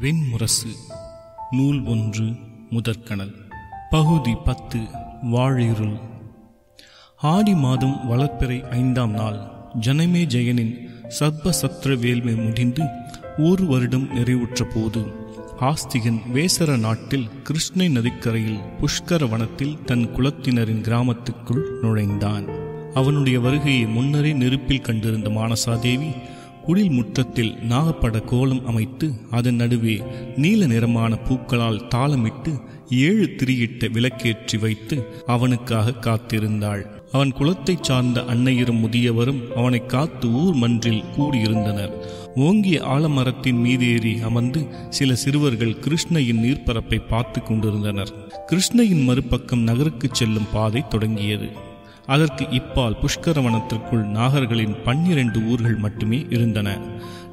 வெண்முரசு. நூல் ஒன்று முதற்கணல். பகுதி பத்து வாழிருள். ஆடி மாதம் வளர்ப்பிறை ஐந்தாம் நாள். ஜனமே ஜெயனின் சர்ப வேல்மை வேள்மை முடிந்து ஒரு வருடம் நிறைவுற்ற போது ஆஸ்திகன் வேசர நாட்டில் கிருஷ்ணை நதிக்கரையில் புஷ்கர வனத்தில் தன் குலத்தினரின் கிராமத்துக்குள் நுழைந்தான். அவனுடைய வருகையை முன்னரே நெருப்பில் கண்டிருந்த மானசாதேவி குடில் முற்றத்தில் நாகப்பட கோலம் அமைத்து அதன் நடுவே நீல நிறமான பூக்களால் தாளமிட்டு ஏழு திரியிட்ட விளக்கேற்றி வைத்து அவனுக்காக காத்திருந்தாள். அவன் குலத்தைச் சார்ந்த அன்னையரும் முதியவரும் அவனை காத்து ஊர் மன்றில் கூடியிருந்தனர். ஓங்கிய ஆலமரத்தின் மீதேறி அமர்ந்து சில சிறுவர்கள் கிருஷ்ணையின் நீர்ப்பரப்பை பார்த்து கொண்டிருந்தனர். கிருஷ்ணையின் மறுபக்கம் நகருக்குச் செல்லும் பாதை தொடங்கியது. அதற்கு இப்பால் புஷ்கரவனத்திற்குள் நாகர்களின் பன்னிரண்டு ஊர்கள் மட்டுமே இருந்தன.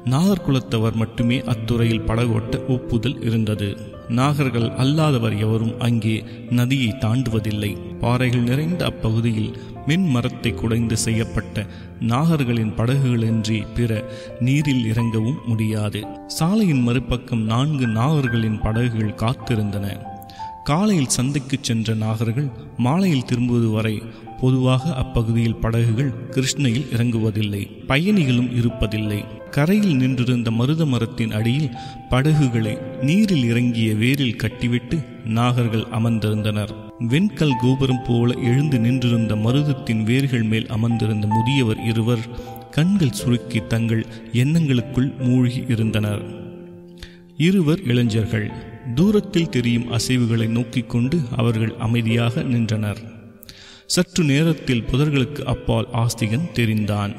நாகர்குலத்தவர் மட்டுமே அத்துறையில் படகோட்ட ஒப்புதல் இருந்தது. நாகர்கள் அல்லாதவர் எவரும் அங்கே நதியை தாண்டுவதில்லை. பாறைகள் நிறைந்த அப்பகுதியில் மின் மரத்தை குடைந்து செய்யப்பட்ட நாகர்களின் படகுகளின்றி பிற நீரில் இறங்கவும் முடியாது. சாலையின் மறுபக்கம் நான்கு நாகர்களின் படகுகள் காத்திருந்தன. காலையில் சந்தைக்கு சென்ற நாகர்கள் மாலையில் திரும்புவது வரை பொதுவாக அப்பகுதியில் படகுகள் கிருஷ்ணையில் இறங்குவதில்லை பயணிகளும் இருப்பதில்லை. கரையில் நின்றிருந்த மருத மரத்தின் அடியில் படகுகளை நீரில் இறங்கிய வேரில் கட்டிவிட்டு நாகர்கள் அமர்ந்திருந்தனர். வெண்கல் கோபுரம் போல எழுந்து நின்றிருந்த மருதத்தின் வேர்கள் மேல் அமர்ந்திருந்த முதியவர் இருவர் கண்கள் சுருக்கி தங்கள் எண்ணங்களுக்குள் மூழ்கி இருந்தனர். இருவர் இளைஞர்கள். தூரத்தில் தெரியும் அசைவுகளை நோக்கிக் கொண்டு அவர்கள் அமைதியாக நின்றனர். சற்று நேரத்தில் புதர்களுக்கு அப்பால் ஆஸ்திகன் தெரிந்தான்.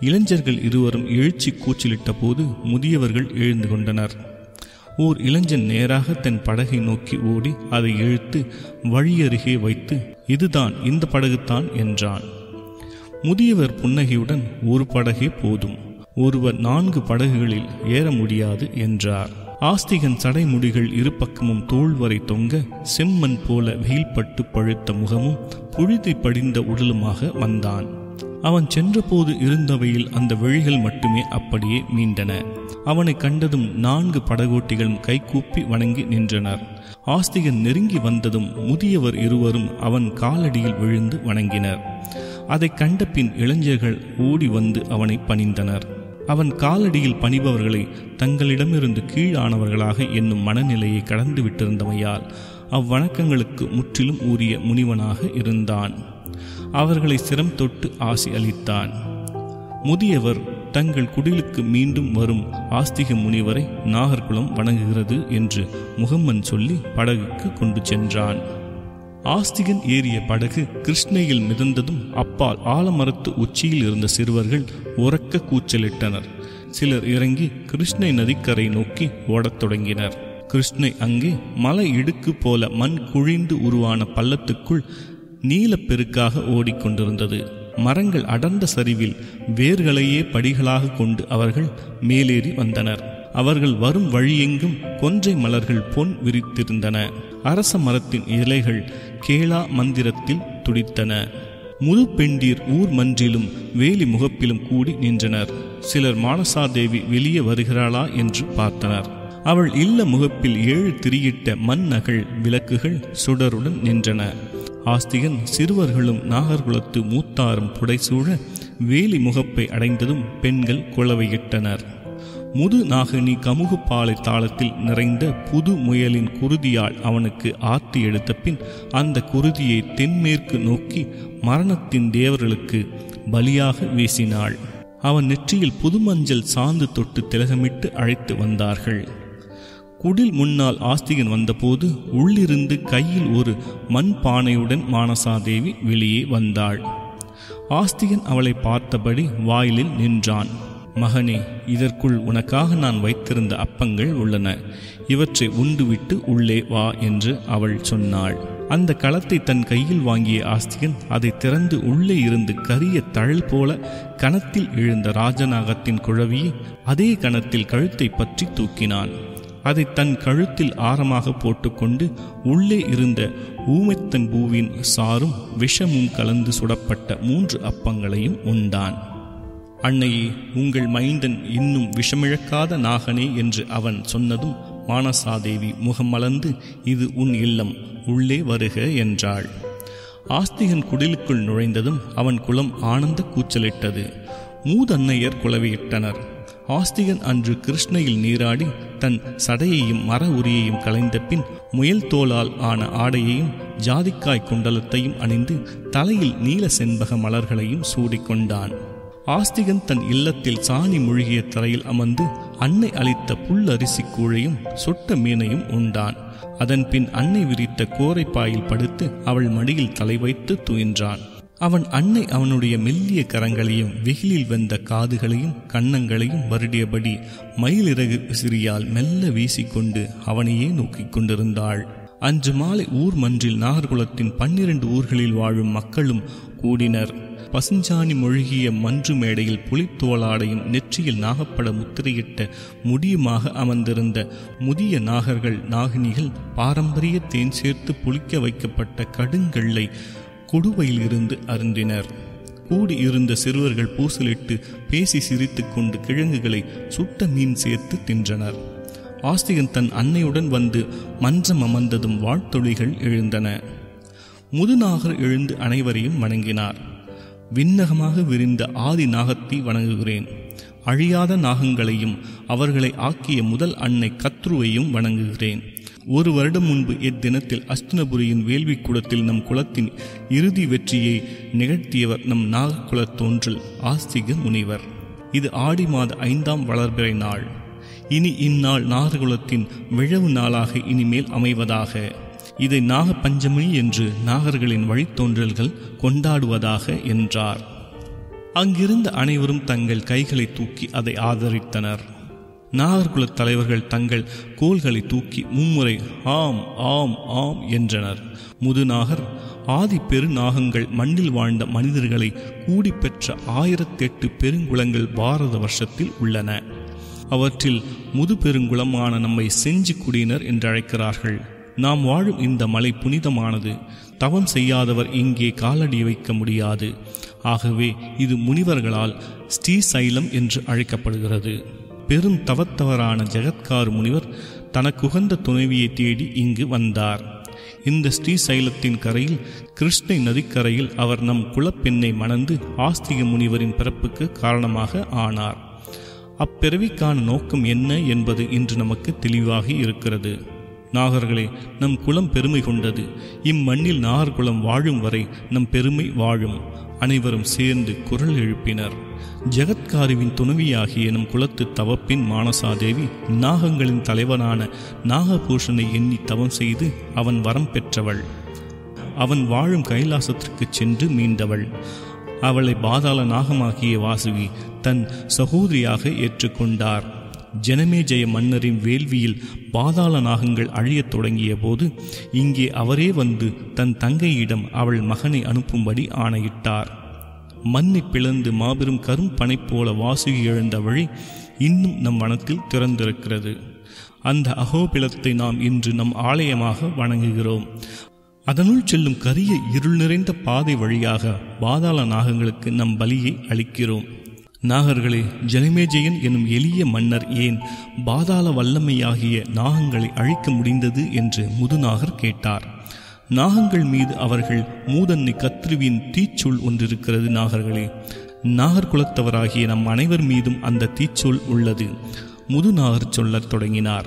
இளைஞர்கள் இருவரும் எழுச்சி கூச்சலிட்ட போது முதியவர்கள் எழுந்து கொண்டனர். ஓர் இளைஞன் நேராக தன் படகை நோக்கி ஓடி அதை இழுத்து வழியருகே வைத்து இதுதான் இந்த படகுத்தான் என்றான். முதியவர் புன்னகையுடன் ஒரு படகே போதும். ஒருவர் நான்கு படகுகளில் ஏற முடியாது என்றார். ஆஸ்திகன் சடைமுடிகள் இருபக்கமும் தோல் வரை தொங்க செம்மண் போல வெயில்பட்டு பழுத்த முகமும் புழுதி படிந்த உடலுமாக வந்தான். அவன் சென்றபோது இருந்தவையில் அந்த வழிகள் மட்டுமே அப்படியே மீண்டன. அவனை கண்டதும் நான்கு படகோட்டிகளும் கைகூப்பி வணங்கி நின்றனர். ஆஸ்திகன் நெருங்கி வந்ததும் முதியவர் இருவரும் அவன் காலடியில் விழுந்து வணங்கினர். அதை கண்ட பின் இளைஞர்கள் ஓடி வந்து அவனை பணிந்தனர். அவன் காலடியில் பணிபவர்களை தங்களிடமிருந்து கீழானவர்களாக என்னும் மனநிலையை கடந்து விட்டிருந்தமையால் அவ்வணக்கங்களுக்கு முற்றிலும் உரிய முனிவனாக இருந்தான். அவர்களை சிரம் தொட்டு ஆசி அளித்தான். முதியவர் தங்கள் குடிலுக்கு மீண்டும் வரும் ஆஸ்திக முனிவரை நாகர்குலம் வணங்குகிறது என்று முகம்மன் சொல்லி படகுக்கு கொண்டு சென்றான். ஆஸ்திகன் ஏறிய படகு கிருஷ்ணையில் மிதந்ததும் அப்பால் ஆலமரத்து உச்சியில் இருந்த சிறுவர்கள் உறக்க கூச்சலிட்டனர். சிலர் இறங்கி கிருஷ்ணை நதிக்கரை நோக்கி ஓடத் தொடங்கினர். கிருஷ்ணை அங்கே மலை இடுக்கு போல மண் குழிந்து உருவான பள்ளத்துக்குள் நீலப்பெருக்காக ஓடிக்கொண்டிருந்தது மரங்கள் அடர்ந்த சரிவில் வேர்களையே படிகளாக கொண்டு அவர்கள் மேலேறி வந்தனர். அவர்கள் வரும் வழியெங்கும் கொன்றை மலர்கள் பொன் விரித்திருந்தன. அரச மரத்தின் இலைகள் கேளா மந்திரத்தில் துடித்தன. முது பெண்டீர் ஊர் மன்றிலும் வேலி முகப்பிலும் கூடி நின்றனர். சிலர் மானசாதேவி வெளியே வருகிறாளா என்று பார்த்தனர். அவள் இல்ல முகப்பில் ஏழு திரியிட்ட மண் நகல் விளக்குகள் சுடருடன் நின்றன. ஆஸ்திகன் சிறுவர்களும் நாகர்குலத்து மூத்தாரும் புடைசூழ வேலி முகப்பை அடைந்ததும் பெண்கள் குளவையிட்டனர் முது நாகனி கமுகுப்பாலை தாளத்தில் நிறைந்த புது முயலின் குருதியால் அவனுக்கு ஆத்தி எடுத்த பின் அந்த குருதியை தென்மேற்கு நோக்கி மரணத்தின் தேவர்களுக்கு பலியாக வீசினாள். அவன் நெற்றியில் புதுமஞ்சள் சாந்து தொட்டு திலகமிட்டு அழைத்து வந்தார்கள். குடில் முன்னால் ஆஸ்திகன் வந்தபோது உள்ளிருந்து கையில் ஒரு மண் பானையுடன் மானசாதேவி வெளியே வந்தாள். ஆஸ்திகன் அவளை பார்த்தபடி வாயிலில் நின்றான். மகனே இதற்குள் உனக்காக நான் வைத்திருந்த அப்பங்கள் உள்ளன. இவற்றை உண்டுவிட்டு உள்ளே வா என்று அவள் சொன்னாள். அந்த களத்தை தன் கையில் வாங்கிய ஆஸ்திகன் அதை திறந்து உள்ளே இருந்து கரிய தழல் போல கணத்தில் எழுந்த ராஜநாகத்தின் குழவியை அதே கணத்தில் கழுத்தை பற்றி தூக்கினான். அதை தன் கழுத்தில் ஆரமாக போட்டுக்கொண்டு உள்ளே இருந்த ஊமைத்தன் பூவின் சாரும் விஷமும் கலந்து சுடப்பட்ட மூன்று அப்பங்களையும் உண்டான். அன்னையே உங்கள் மைந்தன் இன்னும் விஷமிழக்காத நாகனே என்று அவன் சொன்னதும் மானசாதேவி முகமலர்ந்து இது உன் இல்லம் உள்ளே வருக என்றாள். ஆஸ்திகன் குடிலுக்குள் நுழைந்ததும் அவன் குலம் ஆனந்த கூச்சலிட்டது. மூதன்னையர் குலவியிட்டனர் ஆஸ்திகன் அன்று கிருஷ்ணையில் நீராடி தன் சடையையும் மர உரியையும் கலைந்த பின் முயல் தோலால் ஆன ஆடையையும் ஜாதிக்காய் குண்டலத்தையும் அணிந்து தலையில் நீல செண்பக மலர்களையும் சூடிக்கொண்டான். ஆஸ்திகன் தன் இல்லத்தில் சாணி மூழ்கிய தரையில் அமர்ந்து அன்னை அளித்த புல்லரிசி கூழையும் சுட்ட மீனையும் உண்டான். அதன் பின் அன்னை விரித்த கோரைப்பாயில் படுத்து அவள் மடியில் தலை வைத்து துயின்றான். அவன் அன்னை அவனுடைய மெல்லிய கரங்களையும் வெயிலில் வெந்த காதுகளையும் கன்னங்களையும் வருடியபடி மயிலிறகு சிறியால் மெல்ல வீசிக்கொண்டு அவனையே நோக்கிக் கொண்டிருந்தாள். அன்று மாலை ஊர் மன்றில் நாகர்குலத்தின் பன்னிரண்டு ஊர்களில் வாழும் மக்களும் கூடினர். பசுஞ்சாணி மொழிகிய மன்று மேடையில் புலித்தோளாடையும் நெற்றியில் நாகப்பட முத்திரையிட்ட முடியுமாக அமர்ந்திருந்த முதிய நாகர்கள் நாகினிகள் பாரம்பரிய தேன் சேர்த்து புளிக்க வைக்கப்பட்ட கடுங்கல்லை குடுவையில் இருந்து அருந்தினர். கூடி இருந்த சிறுவர்கள் பூசலிட்டு பேசி சிரித்து கொண்டு கிழங்குகளை சுட்ட மீன் சேர்த்து தின்றனர். ஆஸ்திகன் தன் அன்னையுடன் வந்து மன்றம் அமர்ந்ததும் வாழ்த்தொழிகள் எழுந்தன. முதுநாகர் எழுந்து அனைவரையும் வணங்கினார். விண்ணகமாக விரிந்த ஆதி நாகத்தை வணங்குகிறேன். அழியாத நாகங்களையும் அவர்களை ஆக்கிய முதல் அன்னை கத்ருவையும் வணங்குகிறேன். ஒரு வருடம் முன்பு இத்தினத்தில் அஸ்தினபுரியின் வேள்வி கூடத்தில் நம் குலத்தின் இறுதி வெற்றியை நிகழ்த்தியவர் நம் நாகக்குலத் தோன்றல் ஆஸ்திக முனிவர். இது ஆடி மாத ஐந்தாம் வளர்பிறை நாள். இனி இந்நாள் நாகர்குலத்தின் விழவு நாளாக இனிமேல் அமைவதாக. இதை நாகப்பஞ்சமி என்று நாகர்களின் வழித்தோன்றல்கள் கொண்டாடுவதாக என்றார். அங்கிருந்த அனைவரும் தங்கள் கைகளை தூக்கி அதை ஆதரித்தனர். நாகர்குலத் தலைவர்கள் தங்கள் கோள்களை தூக்கி மும்முறை ஆம் ஆம் ஆம் என்றனர். முதுநாகர் ஆதி பெருநாகங்கள் மண்ணில் வாழ்ந்த மனிதர்களை கூடி பெற்ற ஆயிரத்தெட்டு பெருங்குளங்கள் பாரத வருஷத்தில் உள்ளன. அவற்றில் முது பெருங்குளமான நம்மை செஞ்சு குடியினர் என்றழைக்கிறார்கள். நாம் வாழும் இந்த மலை புனிதமானது. தவம் செய்யாதவர் இங்கே காலடி வைக்க முடியாது. ஆகவே இது முனிவர்களால் ஸ்ரீசைலம் என்று அழைக்கப்படுகிறது. பெரும் தவத்தவரான ஜெகத்காரு முனிவர் தனக்குகந்த துணைவியை தேடி இங்கு வந்தார். இந்த ஸ்ரீசைலத்தின் கரையில் கிருஷ்ணை நதிக்கரையில் அவர் நம் குலப்பெண்ணை மணந்து ஆஸ்திக முனிவரின் பிறப்புக்கு காரணமாக ஆனார். அப்பிறவிக்கான நோக்கம் என்ன என்பது இன்று நமக்கு தெளிவாகி இருக்கிறது. நாகர்களே நம் குலம் பெருமை கொண்டது. இம்மண்ணில் நாகர்குலம் வாழும் வரை நம் பெருமை வாழும். அனைவரும் சேர்ந்து குரல் எழுப்பினர். ஜெகத்காருவின் துணைவியாகிய நம் குலத்து தவப்பின் மானசாதேவி நாகங்களின் தலைவனான நாகபூஷனை எண்ணி தவம் செய்து அவன் வரம் பெற்றவள். அவன் வாழும் கைலாசத்திற்கு சென்று மீண்டவள். அவளை பாதாள நாகமாகிய வாசுகி தன் சகோதரியாக ஏற்றுக்கொண்டார். ஜனமேஜய மன்னரின் வேள்வியில் பாதாள நாகங்கள் அழியத் தொடங்கிய போது இங்கே அவரே வந்து தன் தங்கையிடம் அவள் மகனை அனுப்பும்படி ஆணையிட்டார். மண்ணை பிளந்து மாபெரும் கரும்பனை போல வாசுகி எழுந்த வழி இன்னும் நம் வனத்தில் திறந்திருக்கிறது. அந்த அகோபிலத்தை நாம் இன்று நம் ஆலயமாக வணங்குகிறோம். அதனுள் செல்லும் கரிய இருள் நிறைந்த பாதை வழியாக பாதாள நாகங்களுக்கு நம் பலியை அளிக்கிறோம். நாகர்களே ஜனமேஜயன் எனும் எளிய மன்னர் ஏன் பாதாள வல்லமையாகிய நாகங்களை அழிக்க முடிந்தது என்று முதுநாகர் கேட்டார். நாகங்கள் மீது அவர்கள் மூதன்னை கத்ருவின் தீச்சொல் ஒன்றிருக்கிறது நாகர்களே. நாகர்குலத்தவராகிய நம் அனைவர் மீதும் அந்த தீச்சொல் உள்ளது முதுநாகர் சொல்லத் தொடங்கினார்.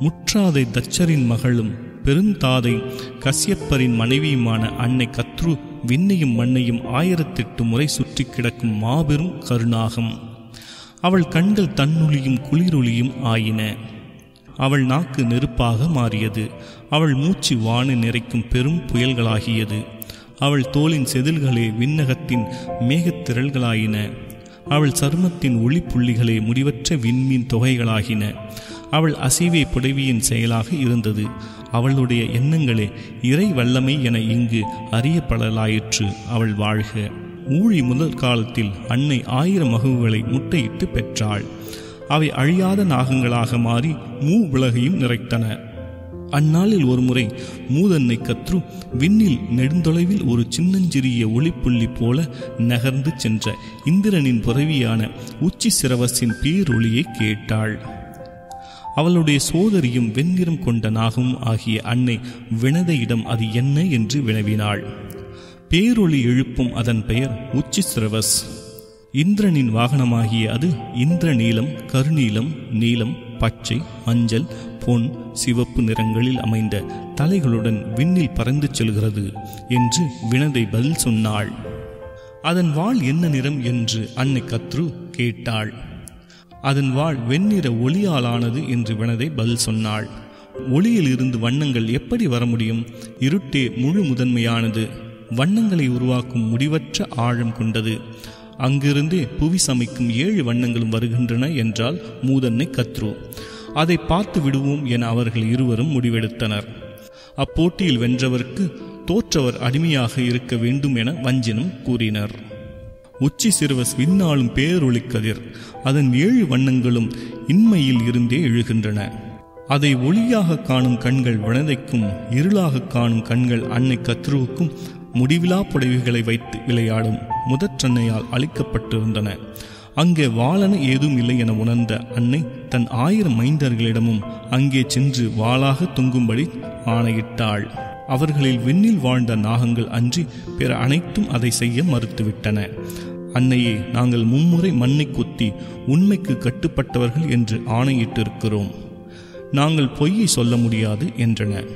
முற்றாதை தச்சரின் மகளும் பெருந்தாதை கசியப்பரின் மனைவியுமான அன்னை கத்ரு விண்ணையும் மண்ணையும் ஆயிரத்தெட்டு முறை சுற்றி கிடக்கும் மாபெரும் கருணாகம் அவள் கண்கள் தன்னுளியும் குளிரொளியும் ஆயின. அவள் நாக்கு நெருப்பாக மாறியது. அவள் மூச்சு வானு நிறைக்கும் பெரும் புயல்களாகியது. அவள் தோளின் செதில்களே விண்ணகத்தின் மேகத்திரள்களாயின அவள் சருமத்தின் ஒளிப்புள்ளிகளே முடிவற்ற விண்மீன் தொகைகளாகின. அவள் அசைவே புடவியின் செயலாக இருந்தது. அவளுடைய எண்ணங்களே இறை வல்லமை என இங்கு அறியப்படலாயிற்று அவள் வாழ்க. ஊழி முதல் காலத்தில் அன்னை ஆயிரம் மகுவுகளை முட்டையிட்டு பெற்றாள். அவை அழியாத நாகங்களாக மாறி மூ உலகையும் நிறைத்தன. அந்நாளில் ஒருமுறை மூதன்னை கத்ரு விண்ணில் நெடுந்தொலைவில் ஒரு சின்னஞ்சிறிய ஒளிப்புள்ளி போல நகர்ந்து சென்ற இந்திரனின் புறவியான உச்சி சிரவசின் பேரொளியை கேட்டாள். அவளுடைய சோதரியும் வெண்ணிறம் கொண்ட நாகமும் ஆகிய அன்னை வினதையிடம் அது என்ன என்று வினவினாள். பேரொளி எழுப்பும் அதன் பெயர் உச்சி சிரவஸ் இந்திரனின் வாகனமாகிய அது இந்திர நீலம் கருநீலம் நீலம் பச்சை மஞ்சள் பொன் சிவப்பு நிறங்களில் அமைந்த தலைகளுடன் விண்ணில் பறந்து செல்கிறது என்று வினதை பதில் சொன்னாள். அதன் வாள் என்ன நிறம் என்று அன்னை கத்ரு கேட்டாள். அதன் வாள் வெண்ணிற ஒளியாலானது என்று வினதை பதில் சொன்னாள். ஒளியில் இருந்து வண்ணங்கள் எப்படி வர முடியும்? இருட்டே முழு முதன்மையானது. வண்ணங்களை உருவாக்கும் முடிவற்ற ஆழம் கொண்டது. அங்கிருந்தே புவி சமைக்கும் ஏழு வண்ணங்களும் வருகின்றன என்றால் மூதன்னை கத்ரு. அதை பார்த்து விடுவோம் என அவர்கள் இருவரும் முடிவெடுத்தனர். அப்போட்டியில் வென்றவருக்கு தோற்றவர் அடிமையாக இருக்க வேண்டும் என வஞ்சினம் கூறினர். உச்சி சிறுவ விண்ணாளும் பேரொளி கதிர் அதன் ஏழு வண்ணங்களும் இன்மையில் இருந்தே எழுகின்றன. அதை ஒளியாக காணும் கண்கள் வினதைக்கும் இருளாக காணும் கண்கள் அன்னை கத்ருவுக்கும் முடிவிலா புடவைகளை வைத்து விளையாடும் முதற்றன்னையால் அளிக்கப்பட்டிருந்தன அங்கே வாழன ஏதும் இல்லை என உணர்ந்த அன்னை தன் ஆயிரம் மைந்தர்களிடமும் அங்கே சென்று வாளாக தொங்கும்படி ஆணையிட்டாள். அவர்களில் விண்ணில் வாழ்ந்த நாகங்கள் அன்றி பிற அனைத்தும் அதை செய்ய மறுத்துவிட்டன. அன்னையே நாங்கள் மும்முறை மண்ணை கொத்தி உண்மைக்கு கட்டுப்பட்டவர்கள் என்று ஆணையிட்டிருக்கிறோம். நாங்கள் பொய்யை சொல்ல முடியாது என்றன.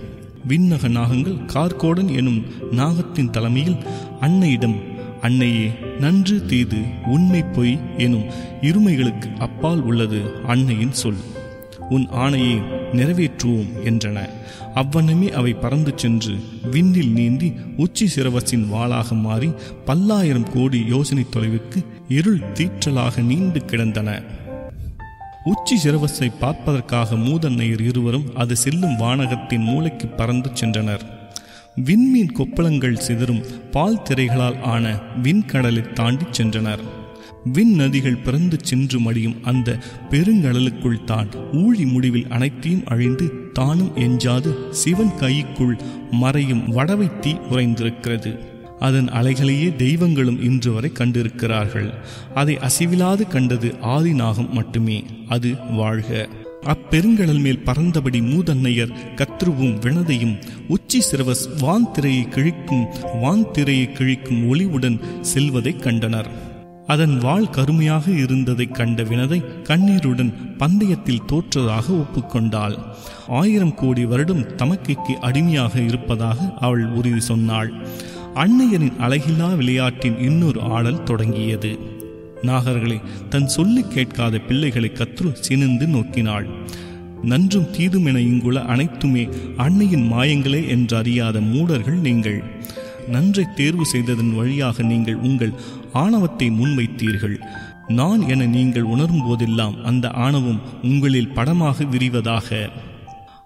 விண்ணக நாகங்கள் கார்கோடன் எனும் நாகத்தின் தலைமையில் அன்னையிடம் அன்னையே நன்று தீது உண்மை பொய் எனும் இருமைகளுக்கு அப்பால் உள்ளது அன்னையின் சொல். உன் ஆணையை நிறைவேற்றுவோம் என்றன. அவ்வண்ணமே அவை பறந்து சென்று விண்ணில் நீந்தி உச்சி சிரவசின் வாளாக மாறி பல்லாயிரம் கோடி யோசனை தொலைவுக்கு இருள் தீற்றலாக நீண்டு கிடந்தன. உச்சி சிரவசை பார்ப்பதற்காக மூதன்னையர் இருவரும் அது செல்லும் வானகத்தின் மூளைக்கு பறந்து சென்றனர். விண்மீன் கொப்பளங்கள் சிதறும் பால் திரைகளால் ஆன விண்கடலை தாண்டி சென்றனர். விண் நதிகள் பிறந்து சென்று மடியும் அந்த பெருங்கடலுக்குள் தான் ஊழி முடிவில் அனைத்தையும் அழிந்து தானும் எஞ்சாது சிவன் கைக்குள் மறையும் வடவை தீ உறைந்திருக்கிறது. அதன் அலைகளையே தெய்வங்களும் இன்று வரை கண்டிருக்கிறார்கள். அதை அசைவிலாது கண்டது ஆதிநாகம் மட்டுமே அது வாழ்க. அப்பெருங்கடல் மேல் பறந்தபடி மூதன்னையர் கத்ருவும் வினதையும் உச்சி சிறவஸ் வான் திரையை கிழிக்கும் வான் திரையை கிழிக்கும் ஒளிவுடன் செல்வதைக் கண்டனர். அதன் வாள் கருமையாக இருந்ததைக் கண்ட வினதை கண்ணீருடன் பந்தயத்தில் தோற்றதாக ஒப்புக்கொண்டாள். ஆயிரம் கோடி வருடம் தமக்கைக்கு அடிமையாக இருப்பதாக அவள் உறுதி சொன்னாள். அன்னையரின் அழகில்லா விளையாட்டின் இன்னொரு ஆடல் தொடங்கியது. நாகர்களை தன் சொல்லி கேட்காத பிள்ளைகளை கத்ரு சினிந்து நோக்கினாள். நன்றும் தீதும் என இங்குள்ள அனைத்துமே அன்னையின் மாயங்களே என்று அறியாத மூடர்கள் நீங்கள். நன்றை தேர்வு செய்ததன் வழியாக நீங்கள் உங்கள் ஆணவத்தை முன்வைத்தீர்கள். நான் என நீங்கள் உணரும் போதெல்லாம் அந்த ஆணவம் உங்களில் படமாக விரிவதாக.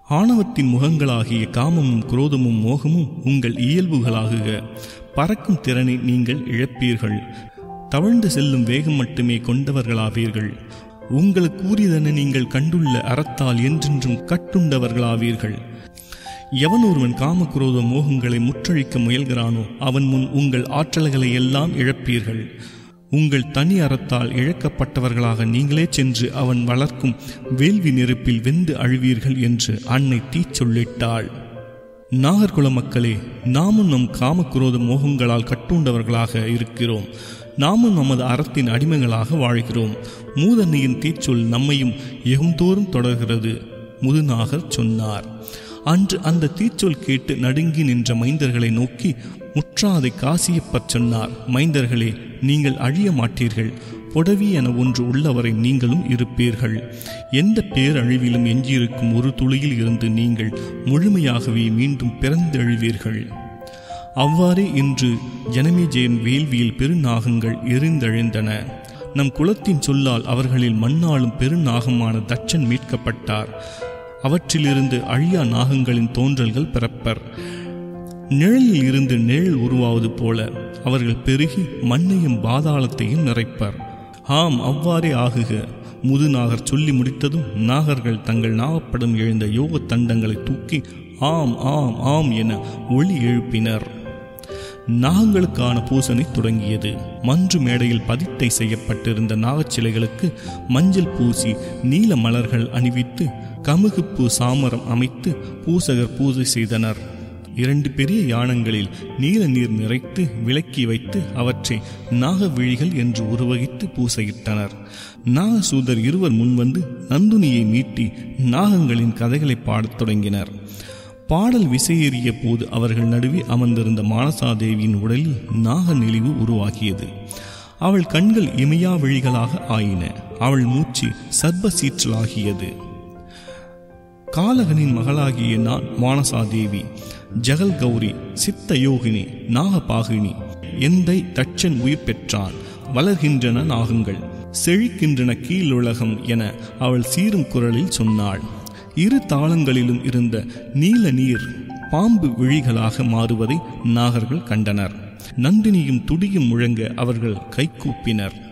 ஆணவத்தின் முகங்களாகிய காமமும் குரோதமும் மோகமும் உங்கள் இயல்புகளாகுக. பறக்கும் திறனை நீங்கள் இழப்பீர்கள். தவழ்ந்து செல்லும் வேகம் மட்டுமே கொண்டவர்களாவீர்கள். உங்களுக்கு கூறியதென நீங்கள் கண்டுள்ள அறத்தால் என்றென்றும் கட்டுண்டவர்களாவீர்கள். எவன் ஒருவன் காமக்குரோத மோகங்களை முற்றழிக்க முயல்கிறானோ அவன் முன் உங்கள் ஆற்றல்களை எல்லாம் இழப்பீர்கள். உங்கள் தனி அறத்தால் இழக்கப்பட்டவர்களாக நீங்களே சென்று அவன் வளர்க்கும் வேள்வி நெருப்பில் வெந்து அழுவீர்கள் என்று அன்னை தீச்சொல்லிட்டாள் நாகர்குல மக்களே நாமும் நம் காமக்ரோத மோகங்களால் கட்டுண்டவர்களாக இருக்கிறோம். நாமும் நமது அறத்தின் அடிமைகளாக வாழ்கிறோம். மூதன்னையின் தீச்சொல் நம்மையும் எகுந்தோறும் தொடர்கிறது முதுநாகர் சொன்னார். அன்று அந்த தீச்சொல் கேட்டு நடுங்கி நின்ற மைந்தர்களை நோக்கி முற்றாதை காசியப்பற் சொன்னார் மைந்தர்களே நீங்கள் அழிய மாட்டீர்கள். புடவி என ஒன்று உள்ளவரை நீங்களும் இருப்பீர்கள். எந்த பேரழிவிலும் எஞ்சியிருக்கும் ஒரு துளியில் இருந்து நீங்கள் முழுமையாகவே மீண்டும் பிறந்தெழுவீர்கள். அவ்வாறே இன்று ஜனமேஜயன் வேள்வியில் பெருநாகங்கள் எரிந்தழிந்தன. நம் குலத்தின் சொல்லால் அவர்களில் மண்ணாளும் பெருநாகமான தச்சன் மீட்கப்பட்டார். அவற்றிலிருந்து அழியா நாகங்களின் தோன்றல்கள் பிறப்பர். நிழலில் இருந்து நிழல் உருவாவது போல அவர்கள் பெருகி மண்ணையும் பாதாளத்தையும் நிறைப்பர். ஆம் அவ்வாறே ஆகுக. முதுநாகர் சொல்லி முடித்ததும் நாகர்கள் தங்கள் நாகப்படம் எழுந்த யோக தண்டங்களை தூக்கி ஆம் ஆம் ஆம் என ஒளி எழுப்பினர். நாகங்களுக்கான பூசணி தொடங்கியது. மன்று மேடையில் பதித்தை செய்யப்பட்டிருந்த நாகச்சிலைகளுக்கு மஞ்சள் பூசி நீல மலர்கள் அணிவித்து கமுகுப்பூ சாமரம் அமைத்து பூசகர் பூஜை செய்தனர். இரண்டு பெரிய யானங்களில் நீல நீர் நிறைத்து விலக்கி வைத்து அவற்றை நாகவிழிகள் என்று உருவகித்து பூசையிட்டனர். நாகசூதர் இருவர் முன்வந்து நந்துனியை மீட்டி நாகங்களின் கதைகளை பாடத் தொடங்கினர். பாடல் விசையேறிய போது அவர்கள் நடுவே அமர்ந்திருந்த மானசாதேவியின் உடலில் நாக நெளிவு உருவாகியது. அவள் கண்கள் இமையா விழிகளாக ஆயின. அவள் மூச்சு சர்ப சீற்றலாகியது காலகனின் மகளாகிய நான் மானசாதேவி ஜெகல் கௌரி சித்த யோகினி நாகபாகினி எந்தை தட்சன் உயிர் பெற்றான் வளர்கின்றன நாகங்கள் செழிக்கின்றன கீழுலகம் என அவள் சீரும் குரலில் சொன்னாள். இரு தாளங்களிலும் இருந்த நீல நீர் பாம்பு விழிகளாக மாறுவதை நாகர்கள் கண்டனர். நந்தினியும் துடியும் முழங்க அவர்கள் கைகூப்பினர்.